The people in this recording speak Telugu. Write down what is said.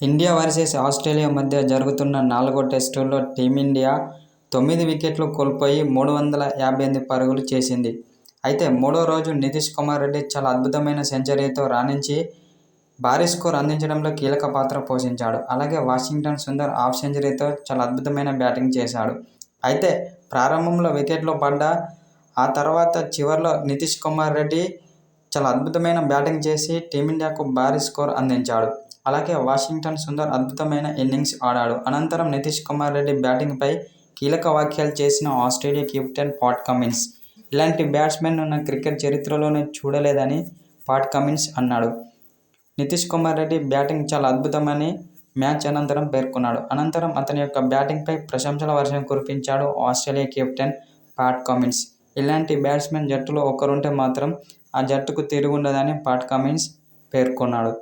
ఇండియా వర్సెస్ ఆస్ట్రేలియా మధ్య జరుగుతున్న నాలుగో టెస్టులో టీమిండియా తొమ్మిది వికెట్లు కోల్పోయి మూడు వందల యాభై ఎనిమిది పరుగులు చేసింది. అయితే మూడో రోజు నితీష్ కుమార్ రెడ్డి చాలా అద్భుతమైన సెంచరీతో రాణించి భారీ స్కోర్ అందించడంలో కీలక పాత్ర పోషించాడు. అలాగే వాషింగ్టన్ సుందర్ హాఫ్ సెంచరీతో చాలా అద్భుతమైన బ్యాటింగ్ చేశాడు. అయితే ప్రారంభంలో వికెట్లు పడ్డ ఆ తర్వాత చివర్లో నితీష్ కుమార్ రెడ్డి చాలా అద్భుతమైన బ్యాటింగ్ చేసి టీమిండియాకు భారీ స్కోర్ అందించాడు. అలాగే వాషింగ్టన్ సుందర్ అద్భుతమైన ఇన్నింగ్స్ ఆడాడు. అనంతరం నితీష్ కుమార్ రెడ్డి బ్యాటింగ్పై కీలక వ్యాఖ్యలు చేసిన ఆస్ట్రేలియా కెప్టెన్ పాట్ కమిన్స్ ఇలాంటి బ్యాట్స్మన్ను క్రికెట్ చరిత్రలోనే చూడలేదని పాట్ కమిన్స్ అన్నాడు. నితీష్ కుమార్ రెడ్డి బ్యాటింగ్ చాలా అద్భుతమని మ్యాచ్ అనంతరం పేర్కొన్నాడు. అనంతరం అతని యొక్క బ్యాటింగ్పై ప్రశంసల వర్షం కురిపించాడు ఆస్ట్రేలియా కెప్టెన్ పాట్ కమిన్స్. ఇలాంటి బ్యాట్స్మెన్ జట్టులో ఒకరుంటే మాత్రం ఆ జట్టుకు తిరుగుండదని పాట్ కమిన్స్ పేర్కొన్నాడు.